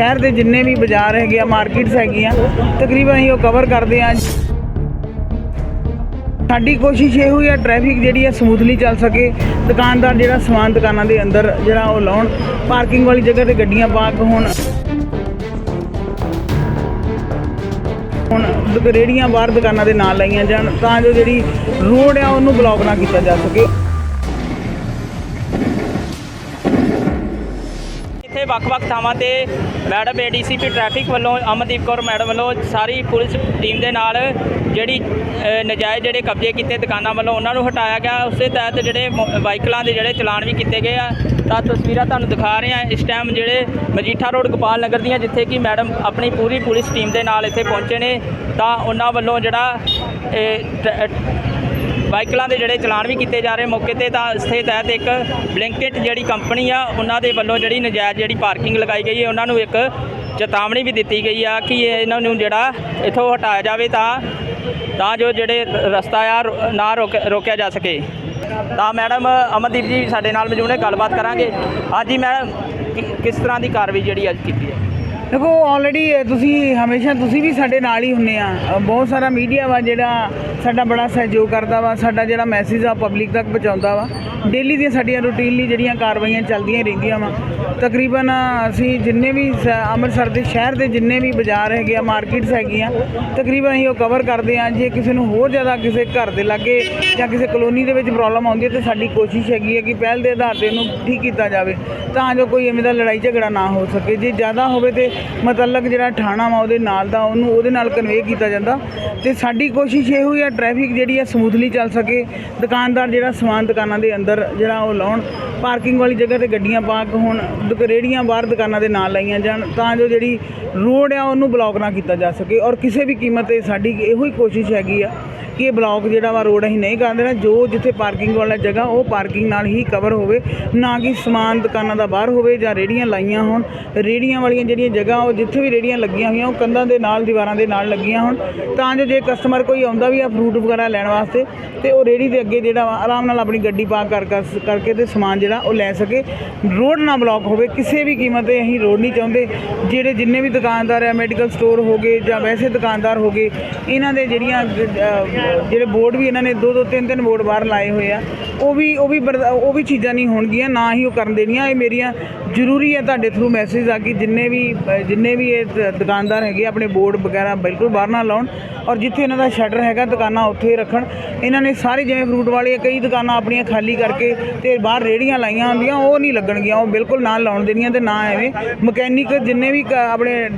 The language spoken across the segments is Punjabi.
ਸ਼ਹਿਰ ਦੇ ਜਿੰਨੇ ਵੀ ਬਾਜ਼ਾਰ ਹੈਗੇ ਆ ਮਾਰਕੀਟਸ ਹੈਗੀਆਂ, ਤਕਰੀਬਨ ਅਸੀਂ ਉਹ ਕਵਰ ਕਰਦੇ ਆ ਸਾਡੀ ਕੋਸ਼ਿਸ਼ ਇਹ ਹੋਈ ਆ ਟ੍ਰੈਫਿਕ ਜਿਹੜੀ ਆ ਸਮੂਥਲੀ ਚੱਲ ਸਕੇ। ਦੁਕਾਨਦਾਰ ਜਿਹੜਾ ਸਮਾਨ ਦੁਕਾਨਾਂ ਦੇ ਅੰਦਰ ਜਿਹੜਾ ਉਹ ਲਾਉਣ ਪਾਰਕਿੰਗ ਵਾਲੀ ਜਗ੍ਹਾ ਤੇ ਗੱਡੀਆਂ ਪਾਰਕ ਹੋਣ। ਹੁਣ ਦੁਕ- ਰੇਹੜੀਆਂ ਬਾਹਰ ਦੁਕਾਨਾਂ ਦੇ ਨਾਲ ਲਾਈਆਂ ਜਾਣ, ਤਾਂ ਜੋ ਜਿਹੜੀ ਰੋਡ ਆ ਉਹਨੂੰ ਬਲੌਕ ਨਾ ਕੀਤਾ ਜਾ ਸਕੇ। ਇੱਥੇ ਵੱਖ-ਵੱਖ ਥਾਵਾਂ ਤੇ ਮੈਡਮ ਏਡੀਸੀਪੀ ਟ੍ਰੈਫਿਕ ਵੱਲੋਂ ਅਮਨਦੀਪ ਕੌਰ ਮੈਡਮ ਵੱਲੋਂ ਸਾਰੀ ਪੁਲਿਸ ਟੀਮ ਦੇ ਨਾਲ ਜਿਹੜੀ ਅ, ਨਜਾਇਜ਼ ਜਿਹੜੇ ਕਬਜ਼ੇ ਕੀਤੇ ਦੁਕਾਨਾਂ ਵੱਲੋਂ ਉਹਨਾਂ ਨੂੰ ਹਟਾਇਆ ਗਿਆ। ਉਸੇ ਤਹਿਤ ਜਿਹੜੇ ਮੋ- ਵਾਹੀਕਲਾਂ ਦੇ ਜਿਹੜੇ ਚਲਾਨ ਵੀ ਕੀਤੇ ਗਏ ਆ। ਤਾਂ ਤਸਵੀਰਾਂ ਤੁਹਾਨੂੰ ਦਿਖਾ ਰਹੇ ਆ ਇਸ ਟਾਈਮ ਜਿਹੜੇ ਮਜੀਠਾ ਰੋਡ ਗੋਪਾਲ ਨਗਰ ਦੀਆਂ ਜਿੱਥੇ ਕਿ ਮੈਡਮ ਆਪਣੀ ਪੂਰੀ ਪੁਲਿਸ ਟੀਮ ਦੇ ਨਾਲ ਇੱਥੇ ਪਹੁੰਚੇ ਨੇ ਤਾਂ ਉਹਨਾਂ ਵੱਲੋਂ ਜਿਹੜਾ ਵਾਹੀਕਲਾਂ ਦੇ ਜਿਹੜੇ ਚਲਾਨ ਵੀ ਕੀਤੇ ਜਾ ਰਹੇ ਮੌਕੇ ਤੇ, ਤਾਂ ਇਸੇ ਤਹਿਤ ਇੱਕ ਬਲਿੰਕਟ ਜਿਹੜੀ ਕੰਪਨੀ ਆ, ਉਹਨਾਂ ਦੇ ਵੱਲੋਂ ਜਿਹੜੀ ਨਜਾਇਜ਼ ਜਿਹੜੀ ਪਾਰਕਿੰਗ ਲਗਾਈ ਗਈ ਹੈ, ਉਹਨਾਂ ਨੂੰ ਇੱਕ ਚੇਤਾਵਨੀ ਵੀ ਦਿੱਤੀ ਗਈ ਆ ਕਿ ਇਹਨਾਂ ਨੂੰ ਜਿਹੜਾ ਇੱਥੋਂ ਹਟਾਇਆ ਜਾਵੇ ਤਾਂ ਤਾਂ ਜੋ ਜਿਹੜੇ ਰਸਤਾ ਆ ਰੋ- ਨਾ ਰੋਕ, ਰੋਕਿਆ ਜਾ ਸਕੇ। ਤਾਂ ਮੈਡਮ, ਅਮਨਦੀਪ ਜੀ ਸਾਡੇ ਨਾਲ ਮੌਜੂਦ ਨੇ, ਗੱਲਬਾਤ ਕਰਾਂਗੇ। ਅੱਜ ਹੀ ਮੈਡਮ, ਕਿ- ਕਿਸ ਤਰ੍ਹਾਂ ਦੀ ਕਾਰਵਾਈ ਜਿਹੜੀ ਅੱਜ ਕੀਤੀ ਹੈ? ਦੇਖੋ ਆਲਰੇਡੀ ਤੁਸੀਂ ਹਮੇਸ਼ਾ ਤੁਸੀਂ ਵੀ ਸਾਡੇ ਨਾਲ ਹੀ ਹੁੰਨੇ ਆ। ਬਹੁਤ ਸਾਰਾ ਮੀਡੀਆ ਵਾ ਜਿਹੜਾ ਸਾਡਾ ਬੜਾ ਸਹਿਯੋਗ ਕਰਦਾ ਵਾ, ਸਾਡਾ ਜਿਹੜਾ ਮੈਸੇਜ ਆ ਪਬਲਿਕ ਤੱਕ ਪਹੁੰਚਾਉਂਦਾ ਵਾ। ਡੇਲੀ ਦੀਆਂ ਸਾਡੀਆਂ ਰੂਟੀਨਲੀ ਜਿਹੜੀਆਂ ਕਾਰਵਾਈਆਂ ਚੱਲਦੀਆਂ ਰਹਿੰਦੀਆਂ ਵਾ। ਤਕਰੀਬਨ ਅਸੀਂ ਜਿੰਨੇ ਵੀ ਸ- ਅੰਮ੍ਰਿਤਸਰ ਦੇ ਸ਼ਹਿਰ ਦੇ ਜਿੰਨੇ ਵੀ ਬਾਜ਼ਾਰ ਹੈਗੇ ਆ ਮਾਰਕੀਟਸ ਹੈਗੀਆਂ, ਤਕਰੀਬਨ ਅਸੀਂ ਉਹ ਕਵਰ ਕਰਦੇ ਆ ਜੇ ਕਿਸੇ ਨੂੰ ਹੋਰ ਜ਼ਿਆਦਾ ਕਿਸੇ ਘਰ ਦੇ ਲਾਗੇ ਜਾਂ ਕਿਸੇ ਕਲੋਨੀ ਦੇ ਵਿੱਚ ਪ੍ਰੋਬਲਮ ਆਉਂਦੀ ਹੈ, ਤੇ ਸਾਡੀ ਕੋਸ਼ਿਸ਼ ਹੈਗੀ ਹੈ ਕਿ ਪਹਿਲ ਦੇ ਆਧਾਰ ਤੇ ਇਹਨੂੰ ਠੀਕ ਕੀਤਾ ਜਾਵੇ, ਤਾਂ ਜੋ ਕੋਈ ਐਵੇਂ ਦਾ ਲੜਾਈ ਝਗੜਾ ਨਾ ਹੋ ਸਕੇ। ਜੇ ਜ਼ਿਆਦਾ ਹੋਵੇ ਤੇ ਮਤਲਬ ਜਿਹੜਾ ਠਾਣਾ ਵਾ ਉਹਦੇ ਨਾਲ ਦਾ, ਉਹਨੂੰ ਉਹਦੇ ਨਾਲ ਕਨਵੇ ਕੀਤਾ ਜਾਂਦਾ। ਤੇ ਸਾਡੀ ਕੋਸ਼ਿਸ਼ ਇਹ ਹੋਈ ਆ ਟ੍ਰੈਫਿਕ ਜਿਹੜੀ ਆ ਸਮੂਥਲੀ ਚੱਲ ਸਕੇ। ਦੁਕਾਨਦਾਰ ਜਿਹੜਾ ਸਮਾਨ ਦੁਕਾਨਾਂ ਦੇ ਅੰਦਰ ਜਿਹੜਾ ਉਹ ਲਾਉਣ ਪਾਰਕਿੰਗ ਵਾਲੀ ਜਗ੍ਹਾ ਤੇ ਗੱਡੀਆਂ ਪਾਰਕ ਹੋਣ, ਦੁਕ- ਰੇਹੜੀਆਂ ਬਾਹਰ ਦੁਕਾਨਾਂ ਦੇ ਨਾਲ ਲਾਈਆਂ ਜਾਣ, ਤਾਂ ਜੋ ਜਿਹੜੀ ਰੋਡ ਆ ਉਹਨੂੰ ਬਲੌਕ ਨਾ ਕੀਤਾ ਜਾ ਸਕੇ। ਔਰ ਕਿਸੇ ਵੀ ਕੀਮਤ ਤੇ ਸਾਡੀ ਇਹੋ ਹੀ ਕੋਸ਼ਿਸ਼ ਹੈਗੀ ਆ ਕਿ ਇਹ ਬਲੌਕ ਜਿਹੜਾ ਵਾ ਰੋਡ ਅਸੀਂ ਨਹੀਂ ਕਰ ਦੇਣਾ ਜੋ ਜਿੱਥੇ ਪਾਰਕਿੰਗ ਵਾਲਾ ਜਗ੍ਹਾ, ਉਹ ਪਾਰਕਿੰਗ ਨਾਲ ਹੀ ਕਵਰ ਹੋਵੇ। ਨਾ ਕਿ ਸਮਾਨ ਦੁਕਾਨਾਂ ਦਾ ਬਾਹਰ ਹੋਵੇ ਜਾਂ ਰੇੜੀਆਂ ਲਾਈਆਂ ਹੋਣ। ਰੇੜੀਆਂ ਵਾਲੀਆਂ ਜਿਹੜੀਆਂ ਜਗ੍ਹਾ, ਉਹ ਜਿੱਥੇ ਵੀ ਰੇੜੀਆਂ ਲੱਗੀਆਂ ਹੋਈਆਂ, ਉਹ ਕੰਧਾਂ ਦੇ ਨਾਲ, ਦੀਵਾਰਾਂ ਦੇ ਨਾਲ ਲੱਗੀਆਂ ਹੋਣ। ਤਾਂ ਜੋ ਜੇ ਕਸਟਮਰ ਕੋਈ ਆਉਂਦਾ ਵੀ ਆ ਫਰੂਟ ਵਗੈਰਾ ਲੈਣ ਵਾਸਤੇ, ਤੇ ਉਹ ਰੇੜੀ ਦੇ ਅੱਗੇ ਜਿਹੜਾ ਵਾ, ਆਰਾਮ ਨਾਲ ਆਪਣੀ ਗੱਡੀ ਪਾਰਕ ਕਰ, ਕਰ- ਕਰਕੇ ਤੇ ਸਮਾਨ ਜਿਹੜਾ, ਉਹ ਲੈ ਸਕੇ। ਰੋਡ ਨਾ ਬਲੌਕ ਹੋਵੇ, ਕਿਸੇ ਵੀ ਕੀਮਤ ਤੇ ਅਸੀਂ ਰੋਡ ਨਹੀਂ ਚਾਹੁੰਦੇ। ਜਿਹੜੇ ਜਿੰਨੇ ਵੀ ਦੁਕਾਨਦਾਰ ਆ ਮੈਡੀਕਲ ਸਟੋਰ ਹੋ ਗਏ ਜਾਂ ਵੈਸੇ ਦੁਕਾਨਦਾਰ ਹੋ ਗਏ, ਇਹਨਾਂ ਦੇ ਜਿਹੜੀਆਂ ਜਿਹੜੇ ਬੋਰਡ ਵੀ ਇਹਨਾਂ ਨੇ ਦੋ ਦੋ ਤਿੰਨ ਤਿੰਨ ਬੋਰਡ ਬਾਹਰ ਲਾਏ ਹੋਏ ਆ, ਉਹ ਵੀ ਉਹ ਵੀ ਬਰਦਾ- ਉਹ ਵੀ ਚੀਜ਼ਾਂ ਨਹੀਂ ਹੋਣਗੀਆਂ, ਨਾ ਹੀ ਉਹ ਕਰਨ ਦੇਣੀਆਂ, ਇਹ ਮੇਰੀਆਂ ਜ਼ਰੂਰੀ ਹੈ ਤੁਹਾਡੇ ਥਰੂ ਮੈਸੇਜ ਆ ਕਿ ਜਿੰਨੇ ਵੀ ਜਿੰਨੇ ਵੀ ਇਹ ਦੁਕਾਨਦਾਰ ਹੈਗੇ ਆ, ਆਪਣੇ ਬੋਰਡ ਵਗੈਰਾ ਬਿਲਕੁਲ ਬਾਹਰ ਨਾ ਲਾਉਣ ਔਰ ਜਿੱਥੇ ਇਹਨਾਂ ਦਾ ਸ਼ਟਰ ਹੈਗਾ ਦੁਕਾਨਾਂ ਉੱਥੇ ਰੱਖਣ। ਇਹਨਾਂ ਨੇ ਸਾਰੇ ਜਿਵੇਂ ਫਰੂਟ ਵਾਲੇ ਕਈ ਦੁਕਾਨਾਂ ਆਪਣੀਆਂ ਖਾਲੀ ਕਰਕੇ ਤੇ ਬਾਹਰ ਰੇੜੀਆਂ ਲਾਈਆਂ ਹੁੰਦੀਆਂ ਉਹ ਨਹੀਂ ਲੱਗਣਗੀਆਂ ਉਹ ਬਿਲਕੁਲ ਨਾ ਲਾਉਣ ਦੇਣੀਆਂ ਤੇ ਨਾ ਐਵੇਂ ਮਕੈਨਿਕ ਜਿੰਨੇ ਵੀ ਕ- ਆਪਣੇ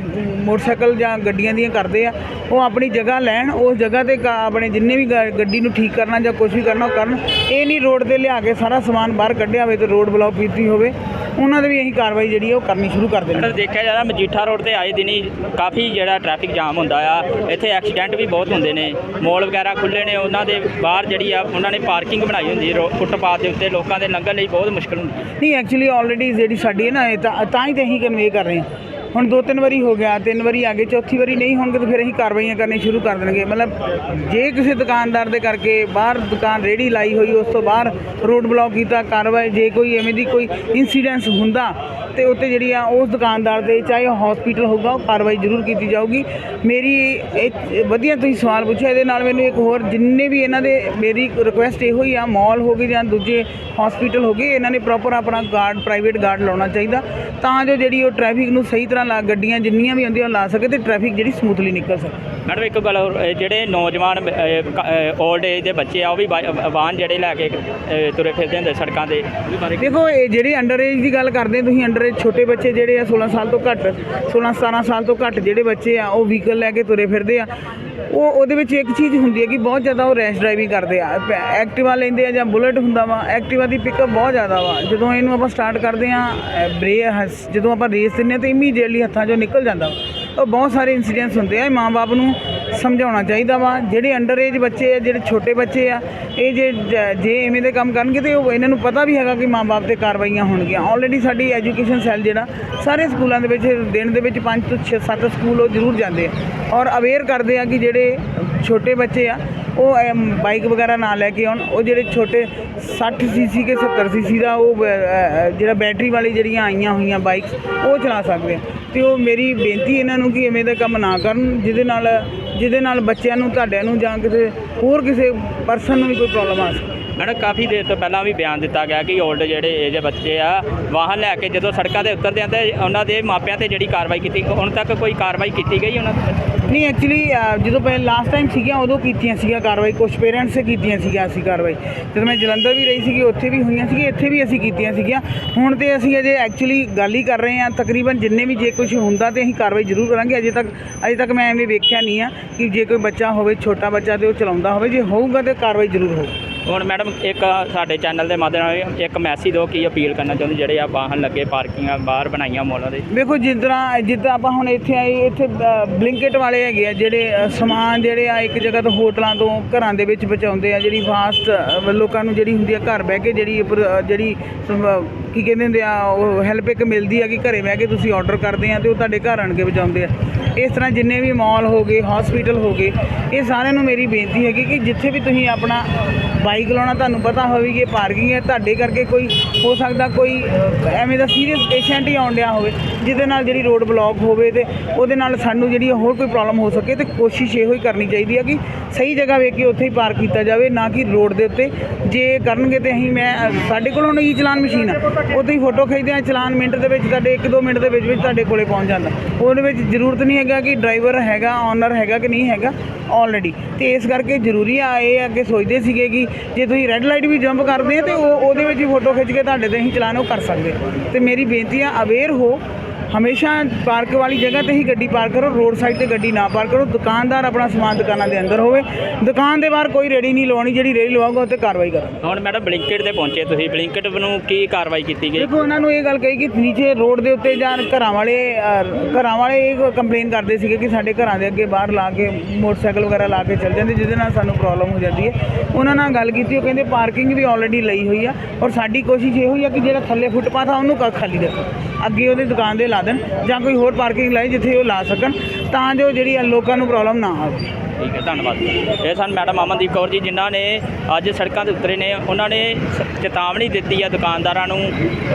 ਮੋਟਰਸਾਈਕਲ ਜਾਂ ਗੱਡੀਆਂ ਦੀਆਂ ਕਰਦੇ ਆ ਉਹ ਆਪਣੀ ਜਗ੍ਹਾ ਲੈਣ ਉਸ ਜਗ੍ਹਾ ਤੇ ਕ- ਆਪਣੇ ਜਿੰਨੇ ਵੀ ਗੱਡੀ ਨੂੰ ਠੀਕ ਕਰਨਾ ਜਾਂ ਕੁਝ ਵੀ ਕਰਨਾ ਉਹ ਕਰਨ। ਇਹ ਨਹੀਂ ਰੋਡ ਤੇ ਲਿਆ ਕੇ ਸਾਰਾ ਸਮਾਨ ਬਾਹਰ ਕੱਢਿਆ ਹੋਵੇ ਤੇ ਰੋਡ ਬਲੌਕ ਕੀਤੀ ਹੋਵੇ। ਉਹਨਾਂ ਦੇ ਵੀ ਅਸੀਂ ਕਾਰਵਾਈ ਜਿਹੜੀ ਉਹ ਕਰਨੀ ਸ਼ੁਰੂ ਕਰ ਦੇਣੀ। ਅਗਰ ਦੇਖਿਆ ਜਾਂਦਾ ਮਜੀਠਾ ਰੋਡ ਤੇ ਆਏ ਦਿਨੀ ਕਾਫੀ ਜਿਹੜਾ ਟ੍ਰੈਫਿਕ ਜਾਮ ਹੁੰਦਾ ਆ। ਇੱਥੇ ਐਕਸੀਡੈਂਟ ਵੀ ਬਹੁਤ ਹੁੰਦੇ ਨੇ। ਮੋਲ ਵਗੈਰਾ ਖੁੱਲੇ ਨੇ ਉਹਨਾਂ ਦੇ ਬਾਹਰ ਜਿਹੜੀ ਆ ਉਹਨਾਂ ਨੇ ਪਾਰਕਿੰਗ ਬਣਾਈ ਹੁੰਦੀ ਹੈ ਫੁੱਟਪਾਥ ਦੇ ਉੱਤੇ। ਲੋਕਾਂ ਦੇ ਲੰਘਣ ਲਈ ਬਹੁਤ ਮੁਸ਼ਕਲ ਹੁੰਦੀ ਨਹੀਂ ਐਕਚੁਅਲੀ ਆਲਰੇਡੀ ਜਿਹੜੀ ਸਾਡੀ ਹੈ ਨਾ ਇਹ ਤਾਂ ਤਾਂ ਹੀ ਤੇ ਅਸੀਂ ਕਨਵੇ ਕਰ ਰਹੇ ਹਾਂ ਹੁਣ ਦੋ ਤਿੰਨ ਵਾਰੀ ਹੋ ਗਿਆ, ਤਿੰਨ ਵਾਰੀ ਆ ਗਏ, ਚੌਥੀ ਵਾਰੀ ਨਹੀਂ ਹੋਣਗੇ ਤਾਂ ਫਿਰ ਅਸੀਂ ਕਾਰਵਾਈਆਂ ਕਰਨੀ ਸ਼ੁਰੂ ਕਰ ਦੇਣਗੇ। ਮਤਲਬ ਜੇ ਕਿਸੇ ਦੁਕਾਨਦਾਰ ਦੇ ਕਰਕੇ ਬਾਹਰ ਦੁਕਾਨ ਰੇੜੀ ਲਾਈ ਹੋਈ, ਉਸ ਤੋਂ ਬਾਹਰ ਰੋਡ ਬਲੌਕ ਕੀਤਾ, ਕਾਰਵਾਈ, ਜੇ ਕੋਈ ਐਵੇਂ ਦੀ ਕੋਈ ਇਨਸੀਡੈਂਸ ਹੁੰਦਾ, ਤੇ ਉੱਤੇ ਜਿਹੜੀ ਆ ਉਸ ਦੁਕਾਨਦਾਰ ਦੇ ਚਾਹੇ ਉਹ ਹਸਪੀਟਲ ਹੋਊਗਾ, ਉਹ ਕਾਰਵਾਈ ਜ਼ਰੂਰ ਕੀਤੀ ਜਾਊਗੀ। ਮੇਰੀ ਇਹ ਵਧੀਆ ਤੁਸੀਂ ਸਵਾਲ ਪੁੱਛਿਆ, ਇਹਦੇ ਨਾਲ ਮੈਨੂੰ ਇੱਕ ਹੋਰ ਜਿੰਨੇ ਵੀ ਇਹਨਾਂ ਦੇ ਮੇਰੀ ਰਿਕੁਐਸਟ ਇਹੋ ਹੀ ਆ ਮਾਲ ਹੋ ਗਏ ਜਾਂ ਦੂਜੇ ਹਸਪੀਟਲ ਹੋ ਗਏ, ਇਹਨਾਂ ਨੇ ਪ੍ਰੋਪਰ ਆਪਣਾ ਗਾਰਡ ਪ੍ਰਾਈਵੇਟ ਗਾਰਡ ਲਾਉਣਾ ਚਾਹੀਦਾ, ਤਾਂ ਜੋ ਜਿਹੜੀ ਉਹ ਟ੍ਰੈਫਿਕ ਨੂੰ ਸਹੀ ਤਰ੍ਹਾਂ ਲਾ ਗੱਡੀਆਂ ਜਿੰਨੀਆਂ ਵੀ ਆਉਂਦੀਆਂ ਉਹ ਲਾ ਸਕੇ ਤੇ ਟ੍ਰੈਫਿਕ ਜਿਹੜੀ ਸਮੂਥਲੀ ਨਿਕਲ ਸਕੇ। ਮੈਡਮ ਇੱਕ ਗੱਲ ਹੋਰ, ਇਹ ਜਿਹੜੇ ਨੌਜਵਾਨ 올ਡ ਏਜ ਦੇ ਬੱਚੇ ਆ ਉਹ ਵੀ ਵਾਹਨ ਜਿਹੜੇ ਲੈ ਕੇ ਤੁਰੇ ਫਿਰਦੇ ਹੁੰਦੇ ਸੜਕਾਂ ਤੇ। ਉਹਦੇ ਬਾਰੇ ਦੇਖੋ ਇਹ ਜਿਹੜੇ ਅੰਡਰ ਏਜ ਦੀ ਗੱਲ ਕਰਦੇ ਹੋ ਤੁਸੀਂ ਅੰਡਰ ਏਜ ਛੋਟੇ ਬੱਚੇ ਜਿਹੜੇ ਆ 16 ਸਾਲ ਤੋਂ ਘੱਟ 16 17 ਸਾਲ ਤੋਂ ਘੱਟ ਜਿਹੜੇ ਬੱਚੇ ਆ ਉਹ ਵਹੀਕਲ ਲੈ ਕੇ ਤੁਰੇ ਫਿਰਦੇ ਆ। ਉਹ ਉਹਦੇ ਵਿੱਚ ਇੱਕ ਚੀਜ਼ ਹੁੰਦੀ ਹੈ ਕਿ ਬਹੁਤ ਜ਼ਿਆਦਾ ਉਹ ਰੈਸ਼ ਡਰਾਈਵਿੰਗ ਕਰਦੇ ਆ ਐਕਟਿਵਾ ਲੈਂਦੇ ਆ ਜਾਂ ਬੁਲਟ ਹੁੰਦਾ ਵਾ, ਐਕਟਿਵਾ ਦੀ ਪਿਕਅਪ ਬਹੁਤ ਜ਼ਿਆਦਾ ਵਾ ਜਦੋਂ ਇਹਨੂੰ ਆਪਾਂ ਸਟਾਰਟ ਕਰਦੇ ਆ ਬ੍ਰੇ ਜਦੋਂ ਆਪਾਂ ਰੇਸ ਦਿੰਦੇ ਆ ਤਾਂ ਇਮੀਡੀਏਟਲੀ ਹੱਥਾਂ 'ਚੋਂ ਨਿਕਲ ਜਾਂਦਾ ਵਾ। ਉਹ ਬਹੁਤ ਸਾਰੇ ਇਨਸੀਡੈਂਟਸ ਹੁੰਦੇ ਆ ਮਾਂ-ਬਾਪ ਨੂੰ ਸਮਝਾਉਣਾ ਚਾਹੀਦਾ ਵਾ। ਜਿਹੜੇ ਅੰਡਰ ਏਜ ਬੱਚੇ ਆ, ਜਿਹੜੇ ਛੋਟੇ ਬੱਚੇ ਆ, ਇਹ ਜੇ ਜੇ ਐਵੇਂ ਦੇ ਕੰਮ ਕਰਨਗੇ ਤੇ ਉਹ ਇਹਨਾਂ ਨੂੰ ਪਤਾ ਵੀ ਹੈਗਾ ਕਿ ਮਾਂ-ਬਾਪ ਤੇ ਕਾਰਵਾਈਆਂ ਹੋਣਗੀਆਂ। ਆਲਰੇਡੀ ਸਾਡੀ ਐਜੂਕੇਸ਼ਨ ਸੈੱਲ ਜਿਹੜਾ, ਸਾਰੇ ਸਕੂਲਾਂ ਦੇ ਵਿੱਚ, ਦਿਨ ਦੇ ਵਿੱਚ 5 ਤੋਂ 6 7 ਸਕੂਲ ਉਹ ਜ਼ਰੂਰ ਜਾਂਦੇ ਆ। ਔਰ ਅਵੇਅਰ ਕਰਦੇ ਆ ਕਿ ਜਿਹੜੇ ਛੋਟੇ ਬੱਚੇ ਆ, ਉਹ ਬਾਈਕ ਵਗੈਰਾ ਨਾ ਲੈ ਕੇ ਆਉਣ। ਉਹ ਜਿਹੜੇ ਛੋਟੇ 60 ਸੀਸੀ ਕੇ 70 ਸੀਸੀ ਦਾ ਉਹ ਜਿਹੜਾ ਬੈਟਰੀ ਵਾਲੀ ਜਿਹੜੀਆਂ ਆਈਆਂ ਹੋਈਆਂ ਬਾਈਕਸ ਉਹ ਚਲਾ ਸਕਦੇ ਆ। ਤੇ ਉਹ ਮੇਰੀ ਬੇਨਤੀ ਇਹਨਾਂ ਨੂੰ ਕਿ ਐਵੇਂ ਦਾ ਕੰਮ ਨਾ ਕਰਨ, ਜਿਹਦੇ ਨਾਲ ਜਿਹਦੇ ਨਾਲ ਬੱਚਿਆਂ ਨੂੰ, ਤੁਹਾਡਿਆਂ ਨੂੰ ਜਾਂ ਕਿਸੇ ਹੋਰ ਕਿਸੇ ਪਰਸਨ ਨੂੰ ਵੀ ਕੋਈ ਪ੍ਰੋਬਲਮ ਆ ਸਕੇ। ਮੈਡਮ, ਕਾਫੀ ਦੇਰ ਤੋਂ ਪਹਿਲਾਂ ਵੀ ਬਿਆਨ ਦਿੱਤਾ ਗਿਆ ਕਿ 올ਡ ਜਿਹੜੇ ਏਜ ਬੱਚੇ ਆ, ਵਾਹਨ ਲੈ ਕੇ ਜਦੋਂ ਸੜਕਾਂ ਤੇ ਉਤਰਦੇ ਆ ਤੇ ਉਹਨਾਂ ਦੇ ਮਾਪਿਆਂ ਤੇ ਜਿਹੜੀ ਕਾਰਵਾਈ ਕੀਤੀ, ਹੁਣ ਤੱਕ ਕੋਈ ਕਾਰਵਾਈ ਕੀਤੀ ਗਈ ਉਹਨਾਂ ਤੇ? ਨਹੀਂ ਐਕਚੁਅਲੀ ਜਦੋਂ ਪਹਿਲਾਂ ਲਾਸਟ ਟਾਈਮ ਸੀਗੀਆਂ, ਉਦੋਂ ਕੀਤੀਆਂ ਸੀਗੀਆਂ ਕਾਰਵਾਈ ਕੁਝ ਪੇਰੈਂਟਸ ਨੇ ਕੀਤੀਆਂ ਸੀਗੀਆਂ ਅਸੀਂ ਕਾਰਵਾਈ। ਜਦੋਂ ਮੈਂ ਜਲੰਧਰ ਵੀ ਰਹੀ ਸੀਗੀ, ਉੱਥੇ ਵੀ ਹੋਈਆਂ ਸੀਗੀਆਂ, ਇੱਥੇ ਵੀ ਅਸੀਂ ਕੀਤੀਆਂ ਸੀਗੀਆਂ। ਹੁਣ ਤੇ ਅਸੀਂ ਅਜੇ ਐਕਚੁਅਲੀ ਗੱਲ ਹੀ ਕਰ ਰਹੇ ਹਾਂ, ਤਕਰੀਬਨ ਜਿੰਨੇ ਵੀ ਜੇ ਕੁਝ ਹੁੰਦਾ ਤੇ ਅਸੀਂ ਕਾਰਵਾਈ ਜ਼ਰੂਰ ਕਰਾਂਗੇ। ਅਜੇ ਤੱਕ ਅਜੇ ਤੱਕ ਮੈਂ ਐਵੇਂ ਵੇਖਿਆ ਨਹੀਂ ਆ ਕਿ ਜੇ ਕੋਈ ਬੱਚਾ ਹੋਵੇ, ਛੋਟਾ ਬੱਚਾ ਤੇ ਉਹ ਚਲਾਉਂਦਾ ਹੋਵੇ, ਜੇ ਹੋਊਗਾ ਤੇ ਕਾਰਵਾਈ ਜ਼ਰੂਰ ਹੋਊਗੀ ਹੁਣ ਮੈਡਮ ਇੱਕ ਸਾਡੇ ਚੈਨਲ ਦੇ ਮਾਧਿਅਮ ਨਾਲ ਇੱਕ ਮੈਸੇਜ ਦਿਓ ਕੀ ਅਪੀਲ ਕਰਨਾ ਚਾਹੁੰਦੇ ਜਿਹੜੇ ਆ ਵਾਹਨ ਲੱਗੇ ਪਾਰਕਿੰਗਾਂ ਬਾਹਰ ਬਣਾਈਆਂ ਮੋਲਾਂ ਦੇ ਵੇਖੋ ਜਿਸ ਤਰ੍ਹਾਂ ਜਿੱਦਾਂ ਆਪਾਂ ਹੁਣ ਇੱਥੇ ਆਏ ਇੱਥੇ ਬਲਿੰਕਟ ਵਾਲੇ ਹੈਗੇ ਆ ਜਿਹੜੇ ਸਮਾਨ ਜਿਹੜੇ ਆ ਇੱਕ ਜਗ੍ਹਾ ਤੋਂ ਹੋਟਲਾਂ ਤੋਂ ਘਰਾਂ ਦੇ ਵਿੱਚ ਪਹੁੰਚਾਉਂਦੇ ਆ ਜਿਹੜੀ ਫਾਸਟ ਲੋਕਾਂ ਨੂੰ ਜਿਹੜੀ ਹੁੰਦੀ ਆ ਘਰ ਬਹਿ ਕੇ ਜਿਹੜੀ ਉੱਪਰ, ਜਿਹੜੀ ਕੀ ਕਹਿੰਦੇ ਹੁੰਦੇ ਆ, ਉਹ ਹੈਲਪ ਇੱਕ ਮਿਲਦੀ ਆ ਕਿ ਘਰੇ ਬਹਿ ਕੇ ਤੁਸੀਂ ਆਰਡਰ ਕਰਦੇ ਆ ਤੇ ਉਹ ਤੁਹਾਡੇ ਘਰ ਆਣ ਕੇ ਪਹੁੰਚਾਉਂਦੇ ਆ। ਇਸ ਤਰ੍ਹਾਂ ਜਿੰਨੇ ਵੀ ਮਾਲ ਹੋ ਗਏ ਹਸਪੀਟਲ ਹੋ ਗਏ, ਇਹ ਸਾਰਿਆਂ ਨੂੰ ਮੇਰੀ ਬੇਨਤੀ ਹੈਗੀ ਕਿ ਜਿੱਥੇ ਵੀ ਤੁਸੀਂ ਆਪਣਾ ਬਾਈਕ ਲਾਉਣਾ, ਤੁਹਾਨੂੰ ਪਤਾ ਹੋਵੇ ਕਿ ਇਹ ਪਾਰਕਿੰਗ ਹੈ, ਤੁਹਾਡੇ ਕਰਕੇ ਕੋਈ ਹੋ ਸਕਦਾ ਕੋਈ ਐਵੇਂ ਦਾ ਸੀਰੀਅਸ ਪੇਸ਼ੈਂਟ ਹੀ ਆਉਣ ਡਿਆ ਹੋਵੇ, ਜਿਹਦੇ ਨਾਲ ਜਿਹੜੀ ਰੋਡ ਬਲੌਕ ਹੋਵੇ ਤੇ ਉਹਦੇ ਨਾਲ ਸਾਨੂੰ ਜਿਹੜੀ ਹੋਰ ਕੋਈ ਪ੍ਰੋਬਲਮ ਹੋ ਸਕੇ ਤੇ ਕੋਸ਼ਿਸ਼ ਇਹੋ ਹੀ ਕਰਨੀ ਚਾਹੀਦੀ ਹੈ ਕਿ ਸਹੀ ਜਗ੍ਹਾ ਵੇਖ ਕੇ ਉੱਥੇ ਹੀ ਪਾਰਕ ਕੀਤਾ ਜਾਵੇ, ਨਾ ਕਿ ਰੋਡ ਦੇ ਉੱਤੇ। ਜੇ ਕਰਨਗੇ ਤੇ ਅਸੀਂ, ਮੈਂ ਸਾਡੇ ਕੋਲ ਹੁਣ ਈ ਚਲਾਨ ਮਸ਼ੀਨ ਆ। ਉੱਥੇ ਹੀ ਫੋਟੋ ਖਿੱਚਦੇ ਆ, ਚਲਾਨ ਮਿੰਟ ਦੇ ਵਿੱਚ ਤੁਹਾਡੇ 1-2 ਮਿੰਟ ਦੇ ਵਿੱਚ ਵਿੱਚ ਤੁਹਾਡੇ ਕੋਲੇ ਪਹੁੰਚ ਜਾਂਦਾ। ਉਹਦੇ ਵਿੱਚ ਜ਼ਰੂਰਤ ਨਹੀਂ ਹੈਗਾ ਕਿ ਡਰਾਈਵਰ ਹੈਗਾ ਓਨਰ ਹੈਗਾ ਕਿ ਨਹੀਂ ਹੈਗਾ ਆਲਰੇਡੀ ਤੇ ਇਸ ਕਰਕੇ ਜ਼ਰੂਰੀ ਆ, ਇਹ ਅੱਗੇ ਸੋਚਦੇ ਸੀਗੇ ਕਿ ਜੇ ਤੁਸੀਂ ਰੈੱਡ ਲਾਈਟ ਵੀ ਜੰਪ ਕਰਦੇ ਆ, ਤੇ ਉਹ, ਉਹਦੇ ਵਿੱਚ ਹੀ ਫੋਟੋ ਖਿੱਚ ਕੇ ਤੁਹਾਡੇ ਤੇ ਅਸੀਂ ਚਲਾਨ ਉਹ ਕਰ ਸਕਦੇ ਤੇ ਮੇਰੀ ਬੇਨਤੀ ਆ ਅਵੇਅਰ ਹੋ ਹਮੇਸ਼ਾ ਪਾਰਕ ਵਾਲੀ ਜਗ੍ਹਾ ਤੇ ਹੀ ਗੱਡੀ ਪਾਰਕ ਕਰੋ ਰੋਡ ਸਾਈਡ ਤੇ ਗੱਡੀ ਨਾ ਪਾਰਕ ਕਰੋ ਦੁਕਾਨਦਾਰ ਆਪਣਾ ਸਮਾਨ ਦੁਕਾਨਾਂ ਦੇ ਅੰਦਰ ਹੋਵੇ। ਦੁਕਾਨ ਦੇ ਬਾਹਰ ਕੋਈ ਰੇੜੀ ਨਹੀਂ ਲਵਾਉਣੀ ਜਿਹੜੀ ਰੇੜੀ ਲਵਾਊਗਾ ਉਹ ਤੇ ਕਾਰਵਾਈ ਕਰਾਂਗੇ ਹੁਣ ਮੈਡਮ ਬਲਿੰਕਟ ਤੇ ਪਹੁੰਚੇ ਤੁਸੀਂ ਬਲਿੰਕਟ ਨੂੰ ਕੀ ਕਾਰਵਾਈ ਕੀਤੀ ਗਈ? ਦੇਖੋ ਉਹਨਾਂ ਨੂੰ ਇਹ ਗੱਲ ਕਹੀ ਕਿ ਨੀਚੇ ਰੋਡ ਦੇ ਉੱਤੇ ਜਾਂ ਘਰਾਂ ਵਾਲੇ ਅਹ, ਘਰਾਂ ਵਾਲੇ ਇਹ ਕੰਪਲੇਨ ਕਰਦੇ ਸੀਗੇ ਕਿ ਸਾਡੇ ਘਰਾਂ ਦੇ ਅੱਗੇ ਬਾਹਰ ਲਾ ਕੇ ਮੋਟਰਸਾਈਕਲ ਵਗੈਰਾ ਲਾ ਕੇ ਚੱਲ ਜਾਂਦੇ ਜਿਹਦੇ ਨਾਲ ਸਾਨੂੰ ਪ੍ਰੋਬਲਮ ਹੋ ਜਾਂਦੀ ਹੈ। ਉਹਨਾਂ ਨਾਲ ਗੱਲ ਕੀਤੀ ਉਹ ਕਹਿੰਦੇ ਪਾਰਕਿੰਗ ਵੀ ਆਲਰੇਡੀ ਲਈ ਹੋਈ ਆ ਔਰ ਸਾਡੀ ਕੋਸ਼ਿਸ਼ ਇਹੋ ਹੀ ਆ ਕਿ ਜਿਹੜਾ ਥੱਲੇ ਫੁੱਟਪਾਥ ਆ ਉਹਨੂੰ ਕ- ਖਾਲੀ ਰੱਖੋ। ਅੱਗੇ ਉਹਦੀ ਦੁਕਾਨ ਦੇ ਲਾ ਦੇਣ ਜਾਂ ਕੋਈ ਹੋਰ ਪਾਰਕਿੰਗ ਲਾਏ ਜਿੱਥੇ ਉਹ ਲਾ ਸਕਣ ਤਾਂ ਜੋ ਜਿਹੜੀ ਆ ਲੋਕਾਂ ਨੂੰ ਪ੍ਰੋਬਲਮ ਨਾ ਆਵੇ। ਠੀਕ ਹੈ, ਧੰਨਵਾਦ। ਇਹ ਸਨ ਮੈਡਮ ਅਮਨਦੀਪ ਕੌਰ ਜੀ, ਜਿਨ੍ਹਾਂ ਨੇ ਅੱਜ ਸੜਕਾਂ ਤੇ ਉਤਰੇ ਨੇ। ਉਹਨਾਂ ਨੇ ਸ- ਚੇਤਾਵਨੀ ਦਿੱਤੀ ਆ ਦੁਕਾਨਦਾਰਾਂ ਨੂੰ,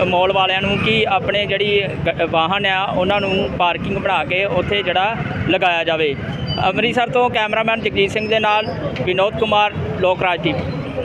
ਮੋਲ ਵਾਲਿਆਂ ਨੂੰ ਕਿ ਆਪਣੇ ਜਿਹੜੀ ਗ- ਵਾਹਨ ਆ, ਉਹਨਾਂ ਨੂੰ ਪਾਰਕਿੰਗ ਬਣਾ ਕੇ ਉੱਥੇ ਜਿਹੜਾ ਲਗਾਇਆ ਜਾਵੇ। ਅੰਮ੍ਰਿਤਸਰ ਤੋਂ ਕੈਮਰਾਮੈਨ ਜਗਜੀਤ ਸਿੰਘ ਦੇ ਨਾਲ, ਵਿਨੋਦ ਕੁਮਾਰ, ਲੋਕ ਰਾਜਦੀਪ